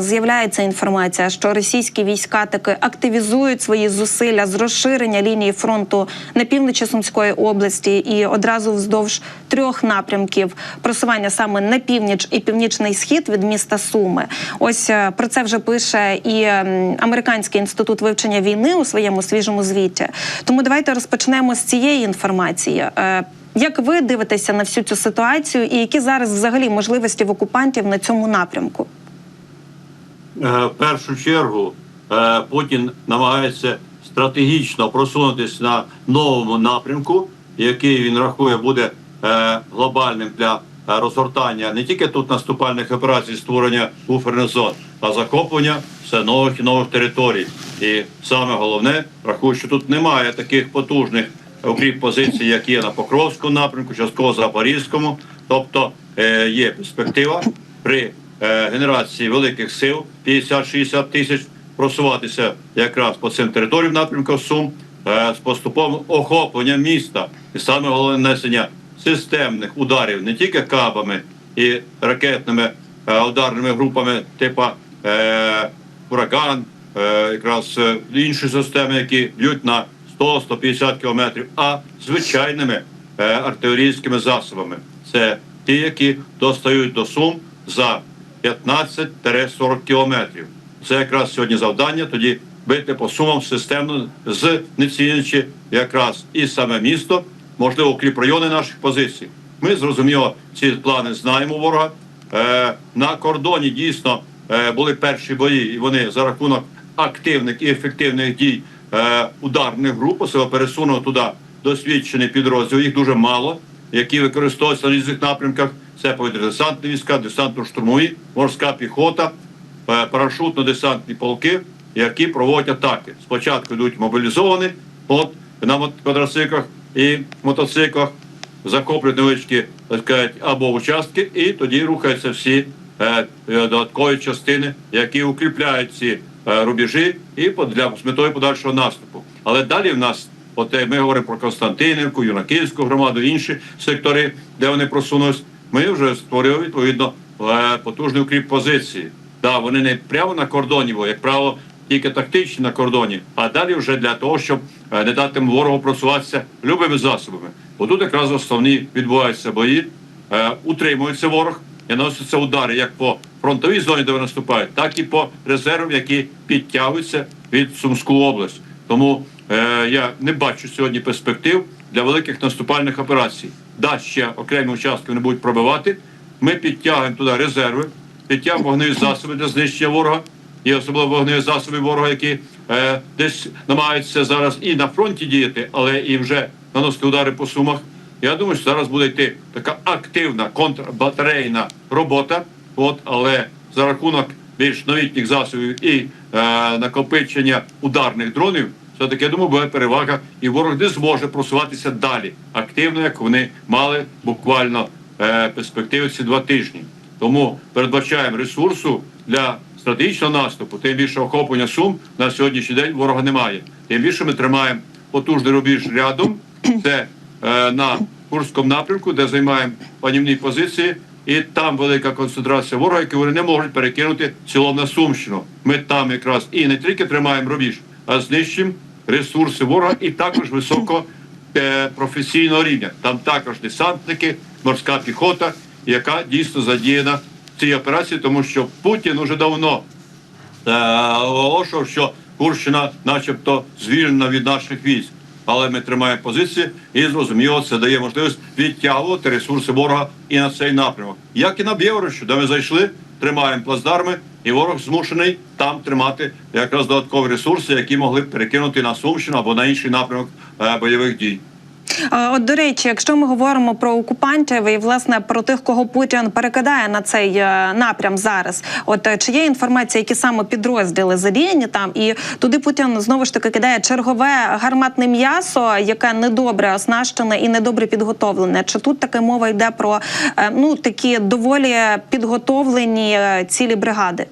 З'являється інформація, що російські війська таки активізують свої зусилля з розширення лінії фронту на півночі Сумської області і одразу вздовж трьох напрямків просування саме на північ і північний схід від міста Суми. Ось е, про це вже пише і американський інститут вивчення війни у своєму свіжому звіті. Тому давайте розпочнемо з цієї інформації. Е, Як ви дивитеся на всю цю ситуацію, і які зараз взагалі можливості в окупантів на цьому напрямку? Е, в першу чергу е, Путін намагається стратегічно просунутися на новому напрямку, який він рахує буде е, глобальним для розгортання не тільки тут наступальних операцій, створення буферних зон, а захоплення все нових і нових територій. І саме головне, рахую, що тут немає таких потужних укріп позицій, як є на Покровському напрямку, частково Запорізькому. Тобто є перспектива при генерації великих сил 50-60 тисяч просуватися якраз по цим територіям напрямку Сум е, з поступовим охопленням міста і саме головне несення системних ударів не тільки кабами і ракетними е, ударними групами, е, ураган, е, якраз е, інші системи, які б'ють на 100-150 кілометрів, а звичайними е, артилерійськими засобами. Це ті, які достають до Сум за 15-40 кілометрів. Це якраз сьогодні завдання тоді бити по сумам системно, з не якраз і саме місто, можливо, укріп райони наших позицій. Ми зрозуміло ці плани знаємо ворога. Е, на кордоні дійсно е, були перші бої, і вони за рахунок активних і ефективних дій е, ударних груп себе пересунули туди досвідчений підрозділ. Їх дуже мало, які використовуються на різних напрямках. Це повітряно-десантні війська, десантно-штурмові, морська піхота, е, парашутно-десантні полки, які проводять атаки. Спочатку йдуть мобілізовані от, на квадроциклах і мотоциклах, захоплюють невеличкі або участки, і тоді рухаються всі е, додаткові частини, які укріпляють ці е, рубежі і для з метою подальшого наступу. Але далі в нас, от е, ми говоримо про Константинівку, Юнаківську громаду, інші сектори, де вони просунулись. Ми вже створили відповідно е, потужний укріп позиції. Да, вони не прямо на кордоні, бо як правило, тільки тактичні на кордоні, а далі вже для того, щоб е, не дати ворогу просуватися любими засобами. Бо тут якраз основні відбуваються бої, е, утримується ворог і наносяться удари як по фронтовій зоні, де вони наступають, так і по резервам, які підтягуються від Сумську область. Тому я не бачу сьогодні перспектив для великих наступальних операцій. Да, ще окремі участки вони будуть пробивати. Ми підтягуємо туди резерви, підтягуємо вогневі засоби для знищення ворога, і особливо вогневі засоби ворога, які е, десь намагаються зараз і на фронті діяти, але і вже наносити удари по сумах. Я думаю, що зараз буде йти така активна контрбатарейна робота. От, але за рахунок більш новітніх засобів і е, накопичення ударних дронів, все таки я думаю, буде перевага, і ворог не зможе просуватися далі активно, як вони мали буквально е, перспективи ці два тижні. Тому передбачаємо ресурсу для стратегічного наступу, тим більше охоплення сум на сьогоднішній день ворога немає. Тим більше ми тримаємо потужний рубіж рядом. Це е, на Курському напрямку, де займаємо панівні позиції, і там велика концентрація ворога, які вони не можуть перекинути цілом на Сумщину. Ми там якраз і не тільки тримаємо рубіж, а знищуємо ресурси ворога і також високо е, рівня. Там також десантники, морська піхота, яка дійсно задіяна в цій операції, тому що Путін уже давно е, оголошував, що Курщина, начебто, звільнена від наших військ. Але ми тримаємо позиції і зрозуміло, це дає можливість відтягувати ресурси ворога і на цей напрямок. Як і на Бєворощу, де ми зайшли, тримаємо плацдарми, і ворог змушений там тримати якраз додаткові ресурси, які могли б перекинути на Сумщину або на інший напрямок е, бойових дій. От до речі, якщо ми говоримо про окупантів і власне про тих, кого Путін перекидає на цей е, напрям зараз, от е, чи є інформація, які саме підрозділи задіяні там, і туди Путін знову ж таки кидає чергове гарматне м'ясо, яке недобре оснащене і недобре підготовлене. Чи тут таке мова йде про ну такі доволі підготовлені цілі бригади?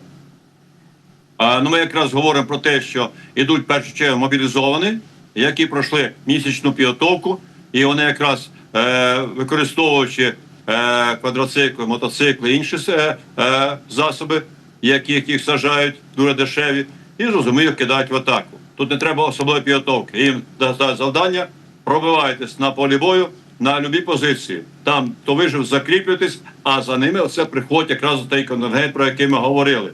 Ну, ми якраз говоримо про те, що йдуть в першу чергу мобілізовані, які пройшли місячну підготовку, і вони якраз е, використовуючи е, квадроцикли, мотоцикли, інші е, е, засоби, яких їх сажають дуже дешеві, і зрозуміло кидають в атаку. Тут не треба особливої підготовки. Їм дають завдання, пробивайтесь на полі бою на любі позиції. Там то вижив, закріплюйтесь, а за ними оце приходить якраз той контингент, про який ми говорили.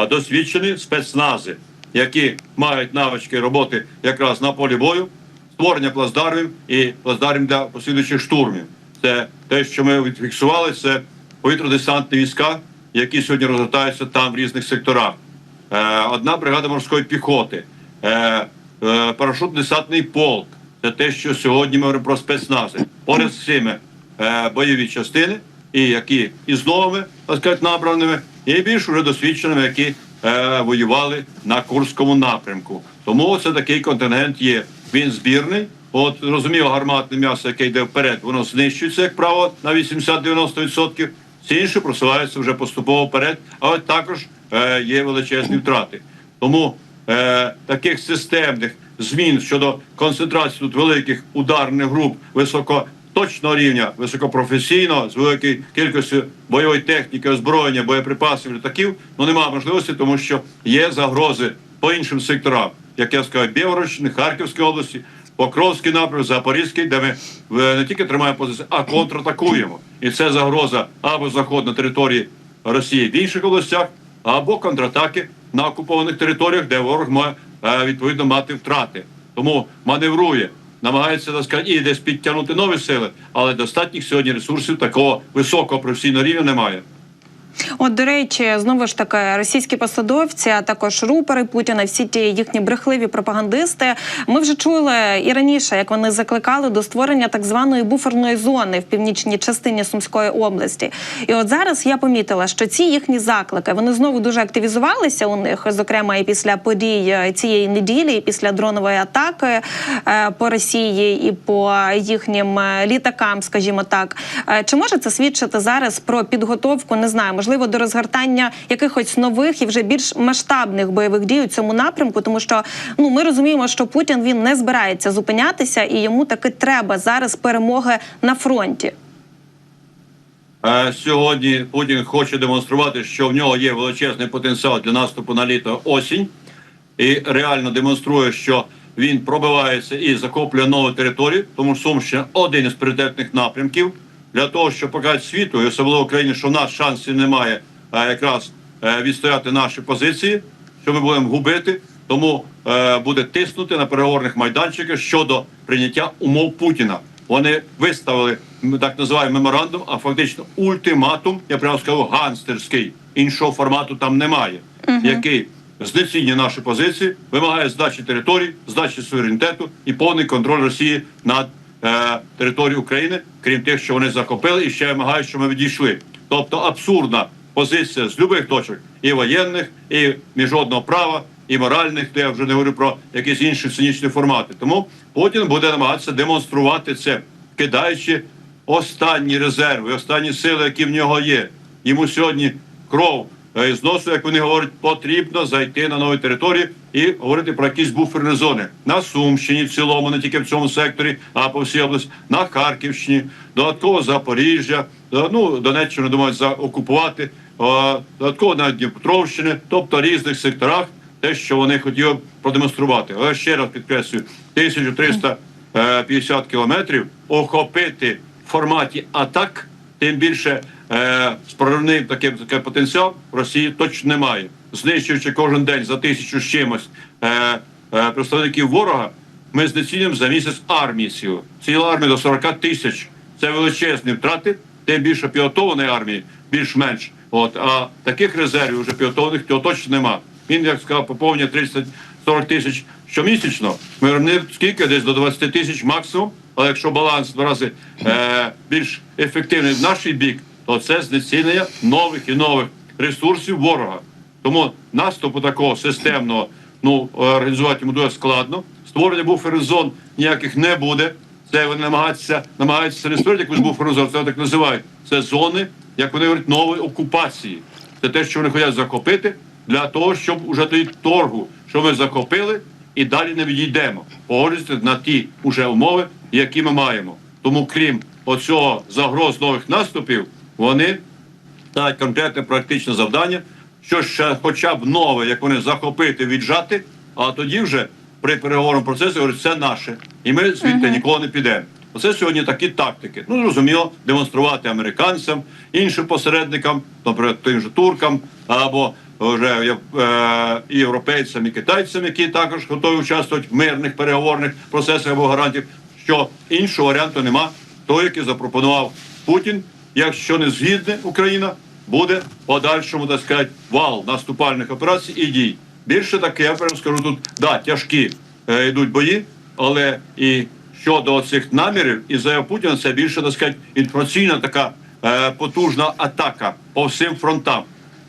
А досвідчені спецнази, які мають навички роботи якраз на полі бою, створення плацдармів і плацдармів для послідуючих штурмів. Це те, що ми відфіксували, це повітря-десантні війська, які сьогодні розгортаються там в різних секторах. Е, одна бригада морської піхоти, е, е, парашут-десантний полк. Це те, що сьогодні ми говоримо про спецнази. Поряд з цими бойові частини, і які і з новими, так сказати, набраними, і більш уже досвідченими, які е, воювали на Курському напрямку. Тому це такий контингент є. Він збірний. От розуміло, гарматне м'ясо, яке йде вперед, воно знищується, як правило, на 80-90%. Всі інші просуваються вже поступово вперед, але також е, є величезні втрати. Тому е, таких системних змін щодо концентрації тут великих ударних груп високоточного рівня, високопрофесійного, з великою кількістю бойової техніки, озброєння, боєприпасів, літаків, ну немає можливості, тому що є загрози по іншим секторам, як я сказав, Білгородщини, Харківської області. Покровський напрямок, Запорізький, де ми е, не тільки тримаємо позиції, а контратакуємо. І це загроза або заход на території Росії в інших областях, або контратаки на окупованих територіях, де ворог має е, відповідно мати втрати. Тому маневрує, намагається так сказати, і десь підтягнути нові сили, але достатніх сьогодні ресурсів такого високого професійного рівня немає. От, до речі, знову ж таки, російські посадовці, а також рупори Путіна, всі ті їхні брехливі пропагандисти. Ми вже чули і раніше, як вони закликали до створення так званої буферної зони в північній частині Сумської області. І от зараз я помітила, що ці їхні заклики вони знову дуже активізувалися у них, зокрема і після подій е, цієї неділі, і після дронової атаки е, по Росії і по їхнім е, літакам, скажімо так. Чи може це свідчити зараз про підготовку? Не знаю, можливо, до розгортання якихось нових і вже більш масштабних бойових дій у цьому напрямку, тому що ну ми розуміємо, що Путін він не збирається зупинятися, і йому таки треба зараз перемоги на фронті. Сьогодні Путін хоче демонструвати, що в нього є величезний потенціал для наступу на літо осінь, і реально демонструє, що він пробивається і захоплює нову територію, тому що Сумщина один із пріоритетних напрямків для того, щоб показати світу, і особливо Україні, що в нас шансів немає якраз е, відстояти наші позиції, що ми будемо губити. Тому е, буде тиснути на переговорних майданчиках щодо прийняття умов Путіна. Вони виставили так називаємо меморандум, а фактично ультиматум, я прямо скажу, ганстерський. Іншого формату там немає, який знецінює наші позиції, вимагає здачі територій, здачі суверенітету і повний контроль Росії над е, територією України, крім тих, що вони захопили, і ще вимагають, щоб ми відійшли. Тобто абсурдна позиція з любих точок і воєнних, і міжнародного права, і моральних, то я вже не говорю про якісь інші цинічні формати. Тому Путін буде намагатися демонструвати це, кидаючи останні резерви, останні сили, які в нього є. Йому сьогодні кров е, з носу, як вони говорять, потрібно зайти на нові території і говорити про якісь буферні зони. На Сумщині, в цілому, не тільки в цьому секторі, а по всій області, на Харківщині, додатково Запоріжжя, ну Донеччину думають заокупувати, е, додатково на Дніпропетровщини, тобто різних секторах, те, що вони хотіли продемонструвати. Але ще раз підкреслюю, 1350 кілометрів охопити в форматі атак, тим більше е, з проривним таким, такий потенціал в Росії точно немає. Знищуючи кожен день за тисячу з чимось е, е, представників ворога, ми знецінюємо за місяць армії сіл. Ціла армія до 40 тисяч. Це величезні втрати, тим більше підготованої армії, більш-менш. От а таких резервів вже підготованих то точно нема. Він як сказав, поповнює 30-40 тисяч щомісячно. Ми не скільки десь до 20 тисяч максимум. Але якщо баланс в рази е, більш ефективний в наш бік, то це знецінення нових і нових ресурсів ворога. Тому наступу такого системного ну організувати йому дуже складно. Створення буферних зон ніяких не буде. Це вони намагаються намагаються не створити якусь буферну зону, це так називають. Це зони, як вони говорять, нової окупації. Це те, що вони хочуть захопити для того, щоб уже тоді торгу, що ми захопили, і далі не відійдемо. Погоджуйтесь на ті уже умови, які ми маємо. Тому, крім оцього загроз нових наступів, вони ставить конкретне практичне завдання що ще хоча б нове, як вони захопити, віджати, а тоді вже при переговорному процесі говорять, це наше, і ми звідти ніколи не підемо. Оце сьогодні такі тактики. Ну зрозуміло, демонструвати американцям, іншим посередникам, наприклад, тим же туркам або вже е, європейцям і китайцям, які також готові участвувати в мирних переговорних процесах або гарантів, що іншого варіанту нема. Той, який запропонував Путін, якщо не згідне Україна, буде подальшому, так сказати, вал наступальних операцій і дій. Більше таке, я прямо скажу тут, да, тяжкі е, йдуть бої, але і щодо цих намірів і заяв Путіна, це більше так сказати, інформаційна така е, потужна атака по всім фронтам.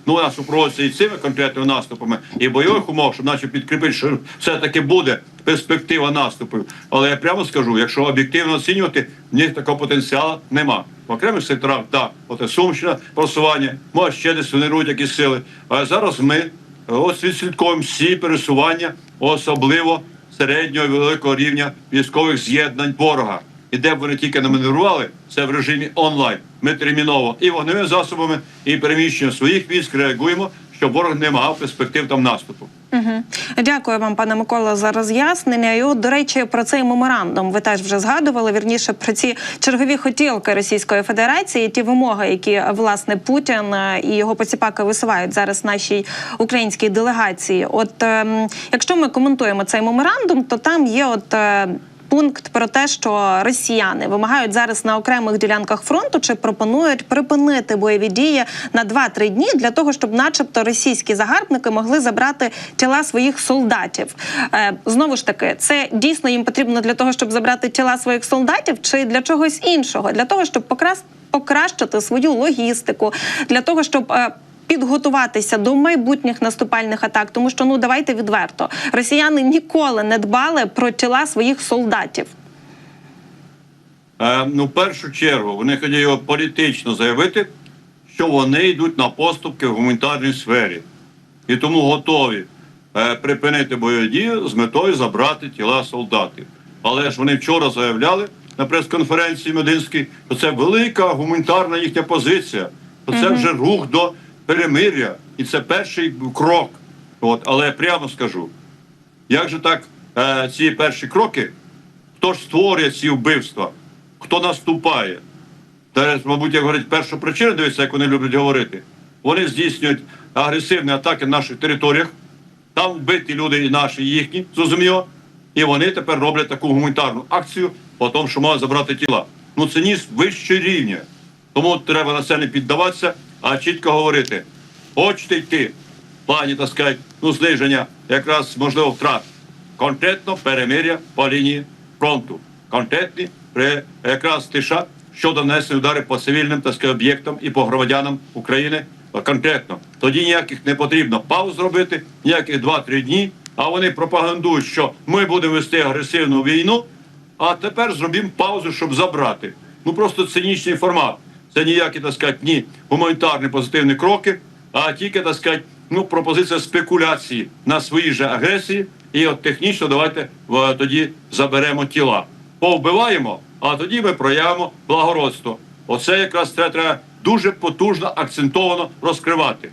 Ну, вона супроводжується і цими конкретними наступами, і бойових умов, щоб наче підкріпити, що все-таки буде перспектива наступів. Але я прямо скажу, якщо об'єктивно оцінювати, в них такого потенціалу нема. В окремих секторах, так, от і Сумщина, просування, може ще десь генерують якісь сили. А зараз ми ось відслідковуємо всі пересування, особливо середнього і великого рівня військових з'єднань ворога. І де б вони тільки не маневрували, це в режимі онлайн. Ми терміново і вогневими засобами, і переміщенням своїх військ реагуємо, щоб ворог не мав перспектив там наступу. Угу. Дякую вам, пане Микола, за роз'яснення. І от, до речі, про цей меморандум ви теж вже згадували. Вірніше про ці чергові хотілки Російської Федерації, ті вимоги, які власне Путін е, і його поціпаки висувають зараз нашій українській делегації. От ем, якщо ми коментуємо цей меморандум, то там є от. е, Пункт про те, що росіяни вимагають зараз на окремих ділянках фронту чи пропонують припинити бойові дії на 2-3 дні для того, щоб, начебто, російські загарбники могли забрати тіла своїх солдатів. Е, знову ж таки, це дійсно їм потрібно для того, щоб забрати тіла своїх солдатів, чи для чогось іншого, для того, щоб покрас покращити свою логістику, для того, щоб. Підготуватися до майбутніх наступальних атак, тому що ну давайте відверто, росіяни ніколи не дбали про тіла своїх солдатів. Е, ну, в першу чергу, вони хотіли політично заявити, що вони йдуть на поступки в гуманітарній сфері. І тому готові е, припинити бойові дії з метою забрати тіла солдатів. Але ж вони вчора заявляли на прес-конференції Мединській, що це велика гуманітарна їхня позиція, що це вже рух до перемиря, і це перший крок. От, але прямо скажу, як же так е, ці перші кроки, хто ж створює ці вбивства, хто наступає? Та, мабуть, як говорить, перша причина, дивіться, як вони люблять говорити. Вони здійснюють агресивні атаки на наших територіях, там вбиті люди і наші, і їхні, зрозуміло. І вони тепер роблять таку гуманітарну акцію по тому, що мають забрати тіла. Ну це ніж вище рівня. Тому треба на це не піддаватися, а чітко говорити: хочете йти в плані, так сказати, ну, зниження якраз можливо втрат. Конкретно перемиря по лінії фронту. Конкретні при якраз тиша щодо нанесення ударів по цивільним так сказати, об'єктам і по громадянам України. Конкретно тоді ніяких не потрібно пауз зробити, ніяких 2-3 дні. А вони пропагандують, що ми будемо вести агресивну війну. А тепер зробимо паузу, щоб забрати. Ну просто цинічний формат. Це ніякі, так сказати, ні гуманітарні позитивні кроки, а тільки, так сказати, ну, пропозиція спекуляції на свої же агресії. І от технічно давайте е, тоді заберемо тіла. Повбиваємо, а тоді ми проявимо благородство. Оце якраз це треба дуже потужно акцентовано розкривати.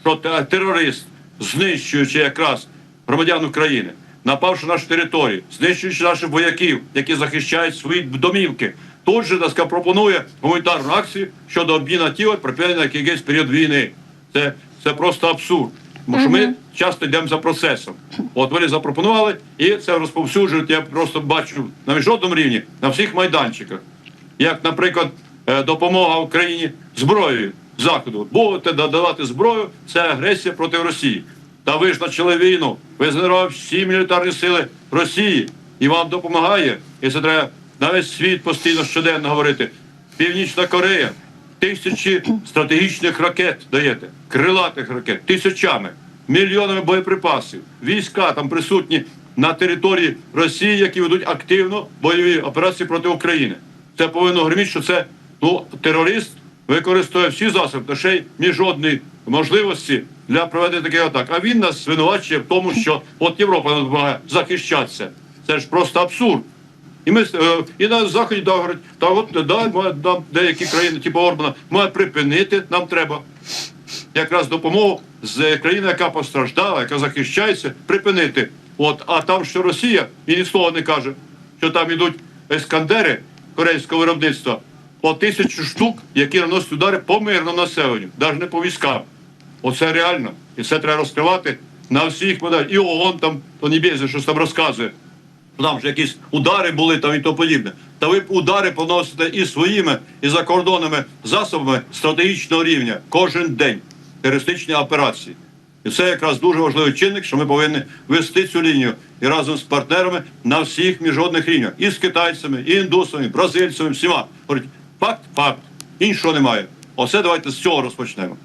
Що терорист, знищуючи якраз громадян України, напавши на нашу територію, знищуючи наших вояків, які захищають свої домівки, тут же так сказати, пропонує гуманітарну акцію щодо обміну тіла припинення якийсь період війни. Це, це просто абсурд. Тому що ми часто йдемо за процесом. От вони запропонували, і це розповсюджують. Я просто бачу на міжнародному рівні на всіх майданчиках. Як, наприклад, е, допомога Україні зброєю заходу. Будете надавати зброю, це агресія проти Росії. Та ви ж почали війну. Ви згенерували всі мілітарні сили Росії і вам допомагає. І це треба на весь світ постійно щоденно говорити. Північна Корея тисячі стратегічних ракет даєте, крилатих ракет, тисячами, мільйонами боєприпасів. Війська там присутні на території Росії, які ведуть активно бойові операції проти України. Це повинно гриміти, що це ну, терорист використовує всі засоби, та ще й ні жодної можливості для проведення таких атак. А він нас звинувачує в тому, що от Європа нам допомагає захищатися. Це ж просто абсурд. І ми е, і на заході говорять, та от да, нам деякі країни, типу Орбана, мають припинити, нам треба. якраз допомогу з країни, яка постраждала, яка захищається, припинити. От, а там, що Росія, і ні слова не каже, що там ідуть ескандери корейського виробництва по тисячу штук, які наносять удари по мирному населенню, навіть не по військам. Оце реально. І це треба розкривати на всіх моделях. І ООН там, то не бійся, щось там розказує. Там ж якісь удари були там і то подібне. Та ви удари поносите і своїми, і закордонними засобами стратегічного рівня кожен день. Терористичні операції. І це якраз дуже важливий чинник, що ми повинні вести цю лінію і разом з партнерами на всіх міжнародних рівнях. І з китайцями, і індусами, і бразильцями, всіма. Говорять, факт, факт, іншого немає. Оце давайте з цього розпочнемо.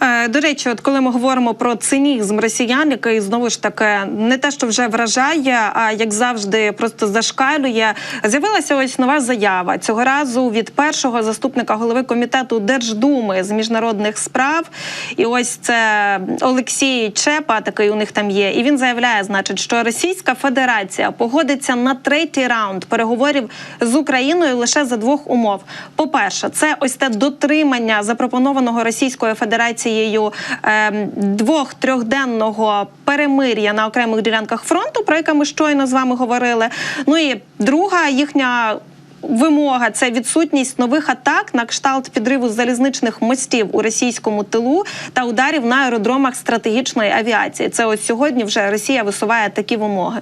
Е, До речі, от коли ми говоримо про цинізм росіян, який знову ж таки не те, що вже вражає, а як завжди, просто зашкалює. З'явилася ось нова заява цього разу від першого заступника голови комітету Держдуми з міжнародних справ. І ось це Олексій Чепа, такий у них там є. І він заявляє, значить, що Російська Федерація погодиться на третій раунд переговорів з Україною лише за двох умов. По-перше, це ось те дотримання запропонованого Російською Федерацією ем, двох-трьохденного перемир'я на окремих ділянках фронту, про яке ми щойно з вами говорили. Ну і друга їхня. Вимога це відсутність нових атак на кшталт підриву залізничних мостів у російському тилу та ударів на аеродромах стратегічної авіації. Це ось сьогодні вже Росія висуває такі вимоги.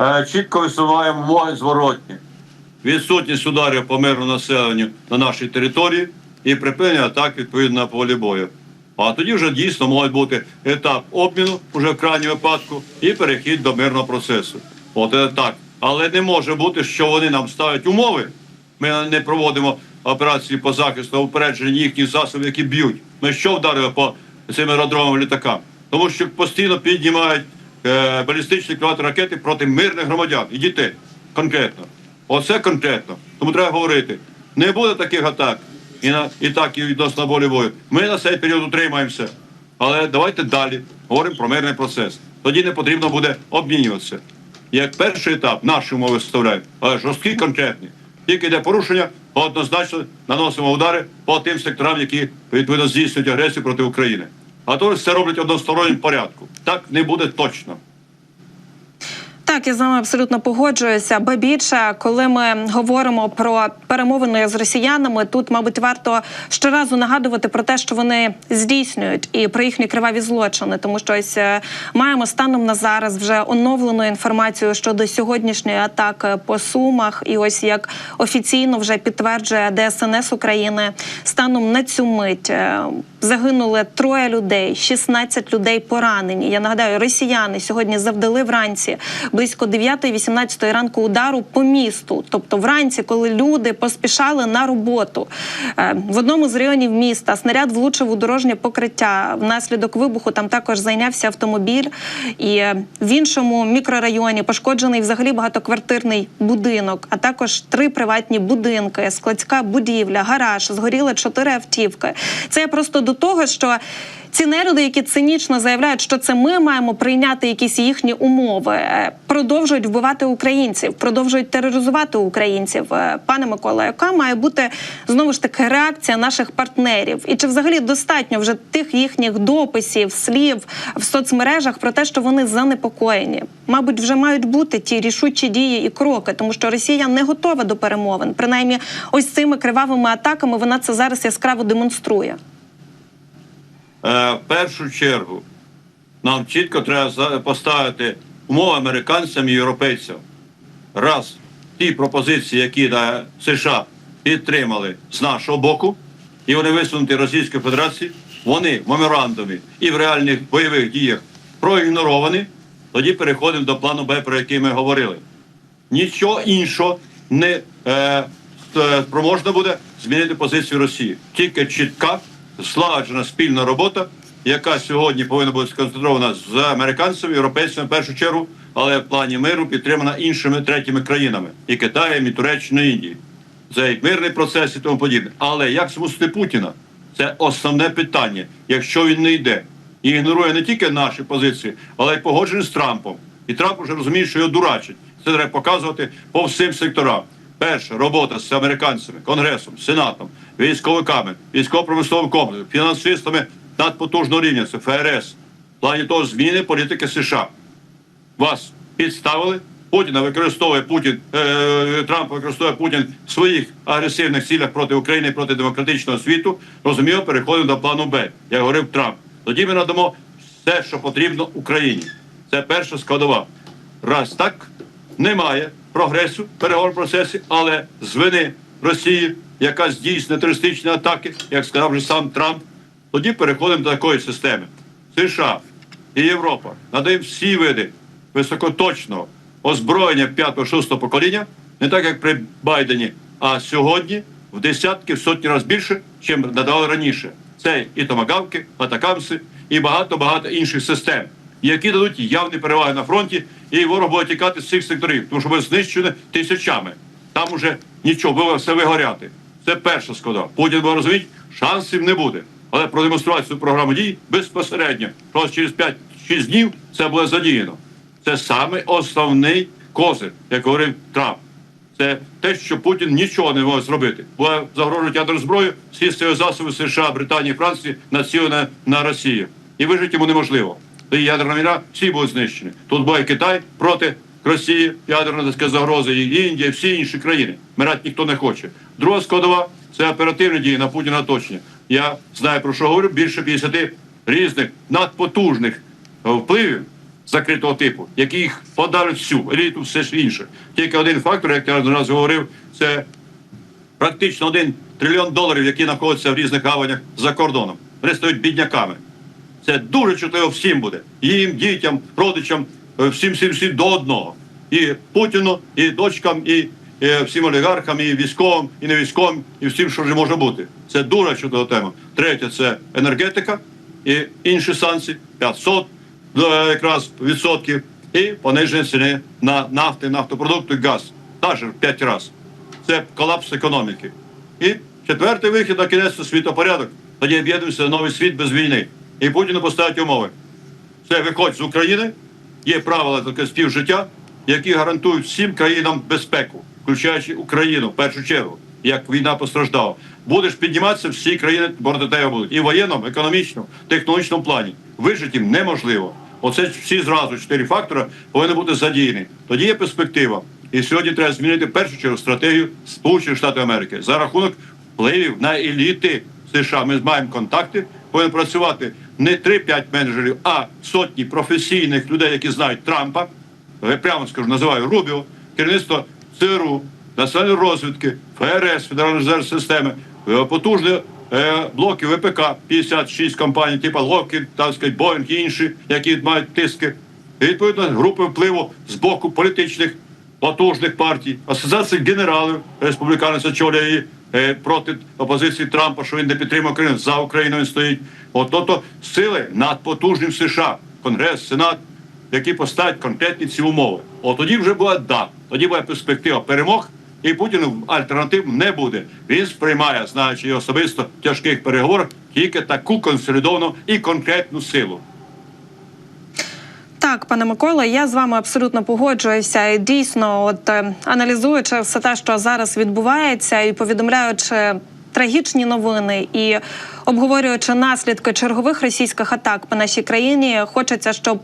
Е, чітко висуваємо вимоги зворотні. Відсутність ударів по мирному населенню на нашій території і припинення атак відповідно на полі бою. А тоді вже дійсно може бути етап обміну, уже в крайньому випадку, і перехід до мирного процесу. От це так. Але не може бути, що вони нам ставлять умови. Ми не проводимо операції по захисту упередження їхніх засобів, які б'ють. Ми що вдарили по цим аеродромам літакам? Тому що постійно піднімають е, балістичні крилаті ракети проти мирних громадян і дітей. Конкретно. Оце конкретно. Тому треба говорити. Не буде таких атак. І, на, і так, і відносно волі бою. Ми на цей період утримаємося. Але давайте далі говоримо про мирний процес. Тоді не потрібно буде обмінюватися. Як перший етап наші умови вставляють, але жорсткі конкретні. Тільки йде порушення, однозначно наносимо удари по тим секторам, які відповідно здійснюють агресію проти України. А то це роблять в односторонньому порядку. Так не буде точно. Так, я з вами абсолютно погоджуюся. Ба більше, коли ми говоримо про перемовини з росіянами, тут, мабуть, варто щоразу нагадувати про те, що вони здійснюють і про їхні криваві злочини, тому що ось е, маємо станом на зараз вже оновлену інформацію щодо сьогоднішньої атаки по сумах. І ось як офіційно вже підтверджує ДСНС України, станом на цю мить е, загинули троє людей, 16 людей поранені. Я нагадаю, росіяни сьогодні завдали вранці близько 9-18 ранку удару по місту. Тобто, вранці, коли люди поспішали на роботу Е, в одному з районів міста, снаряд влучив у дорожнє покриття. Внаслідок вибуху там також зайнявся автомобіль, і е, в іншому мікрорайоні пошкоджений взагалі багатоквартирний будинок, а також три приватні будинки, складська будівля, гараж, згоріли чотири автівки. Це просто до того, що. Ці неруди, які цинічно заявляють, що це ми маємо прийняти якісь їхні умови, е, продовжують вбивати українців, продовжують тероризувати українців. Е, Пане Микола, яка має бути знову ж таки реакція наших партнерів? І чи взагалі достатньо вже тих їхніх дописів, слів в соцмережах про те, що вони занепокоєні? Мабуть, вже мають бути ті рішучі дії і кроки, тому що Росія не готова до перемовин. Принаймні, ось цими кривавими атаками вона це зараз яскраво демонструє. Е, в першу чергу нам чітко треба поставити умови американцям і європейцям. Раз ті пропозиції, які США підтримали з нашого боку, і вони висунуті Російської Федерації, вони в меморандумі і в реальних бойових діях проігноровані, тоді переходимо до плану Б, про який ми говорили. Нічого іншого не е, е, спроможно буде змінити позицію Росії. Тільки чітка, злагоджена спільна робота, яка сьогодні повинна бути сконцентрована з американцями, європейцями в першу чергу, але в плані миру підтримана іншими третіми країнами і Китаєм, і Туреччиною, і Індією. Це і мирний процес і тому подібне. Але як змусити Путіна? Це основне питання, якщо він не йде і ігнорує не тільки наші позиції, але й погоджений з Трампом. І Трамп вже розуміє, що його дурачить. Це треба показувати по всім секторам. Перша робота з американцями, конгресом, сенатом, військовиками, військово-промисловим комплексом, фінансистами надпотужного рівня, це ФРС, в плані того зміни політики США. Вас підставили. Путіна використовує Путін, е, Трамп використовує Путін в своїх агресивних цілях проти України, проти демократичного світу. Розуміло, переходимо до плану Б, як говорив Трамп. Тоді ми надамо все, що потрібно Україні. Це перша складова. Раз так немає прогресу в переговорному процесі, але з вини Росії, яка здійснює терористичні атаки, як сказав вже сам Трамп, тоді переходимо до такої системи. США і Європа надають всі види високоточного озброєння 5-6 покоління, не так як при Байдені, а сьогодні в десятки, в сотні разів більше, чим надавали раніше. Це і томагавки, атакамси, і багато-багато інших систем, які дадуть явні переваги на фронті, і ворог буде тікати з цих секторів, тому що ми знищені тисячами. Там уже нічого, буде все вигоряти. Це перша складова. Путін буде розуміти, шансів не буде. Але продемонструвати цю програму дій безпосередньо. Просто через 5-6 днів це буде задіяно. Це саме основний козир, як говорив Трамп. Це те, що Путін нічого не може зробити. Буде загрожувати ядерну зброю, всі засоби США, Британії, Франції націлені на Росію. І вижити йому неможливо. Тоді ядерна війна, всі будуть знищені. Тут буде Китай проти Росії, ядерна загроза, і Індія, всі інші країни. Мирати ніхто не хоче. Друга складова це оперативні дії на Путіна оточення. Я знаю про що говорю. Більше 50 різних надпотужних впливів закритого типу, які їх подавлять всю еліту, все ж інше. Тільки один фактор, як я раз говорив, це практично один трильйон доларів, які знаходяться в різних гаванях за кордоном. Вони стають бідняками. Це дуже чутливо всім буде. Їм, дітям, родичам, е, всім, всім, всім до одного. І Путіну, і дочкам, і, е, всім олігархам, і військовим, і не військовим, і всім, що вже може бути. Це дуже чутлива тема. Третє це енергетика і інші санкції 500 е, якраз відсотків, і пониження ціни на нафти, нафтопродукти, газ. Навіть в 5 разів. Це колапс економіки. І четвертий вихід на кінець світопорядок. Тоді об'єднується на новий світ без війни. І Путіну поставить умови. Це виходь з України, є правила таке співжиття, які гарантують всім країнам безпеку, включаючи Україну в першу чергу, як війна постраждала. Будеш підніматися, всі країни проти тебе будуть. І в воєнному, економічному, технологічному плані. Вижити їм неможливо. Оце всі зразу чотири фактори повинні бути задіяні. Тоді є перспектива. І сьогодні треба змінити в першу чергу стратегію Сполучених Штатів Америки за рахунок впливів на еліти США. Ми маємо контакти, повинні працювати не 3-5 менеджерів, а сотні професійних людей, які знають Трампа. Я прямо скажу, називаю Рубіо, керівництво ЦРУ, національної розвідки, ФРС, Федеральної резервної системи, е, потужні е, блоки ВПК, 56 компаній, типу так сказати, і інші, які мають тиски. І відповідно групи впливу з боку політичних потужних партій, асоціації генералів республіканець очолює проти опозиції Трампа, що він не підтримує Україну, за Україну він стоїть. От тобто сили надпотужні в США, Конгрес, Сенат, які поставлять конкретні ці умови. От тоді вже буде да, тоді буде перспектива перемог. І Путіну альтернатив не буде. Він сприймає, знаючи особисто тяжких переговорах, тільки таку консолідовану і конкретну силу. Так, пане Миколо, я з вами абсолютно погоджуюся. І дійсно, от е, аналізуючи все те, що зараз відбувається, і повідомляючи трагічні новини і обговорюючи наслідки чергових російських атак по нашій країні, хочеться, щоб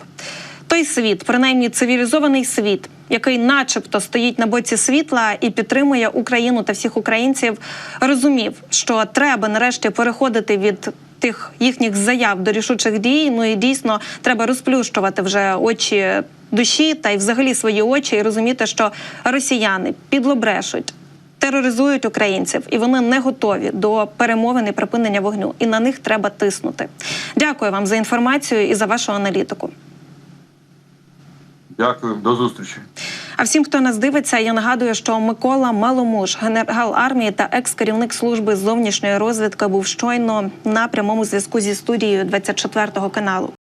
той світ, принаймні цивілізований світ, який, начебто, стоїть на боці світла і підтримує Україну та всіх українців, розумів, що треба нарешті переходити від тих їхніх заяв до рішучих дій. Ну і дійсно треба розплющувати вже очі душі та й взагалі свої очі, і розуміти, що росіяни підлобрешуть. Тероризують українців, і вони не готові до перемовини припинення вогню. І на них треба тиснути. Дякую вам за інформацію і за вашу аналітику. Дякую, до зустрічі. А всім, хто нас дивиться, я нагадую, що Микола Маломуж, генерал армії та екс-керівник служби зовнішньої розвідки, був щойно на прямому зв'язку зі студією 24 каналу.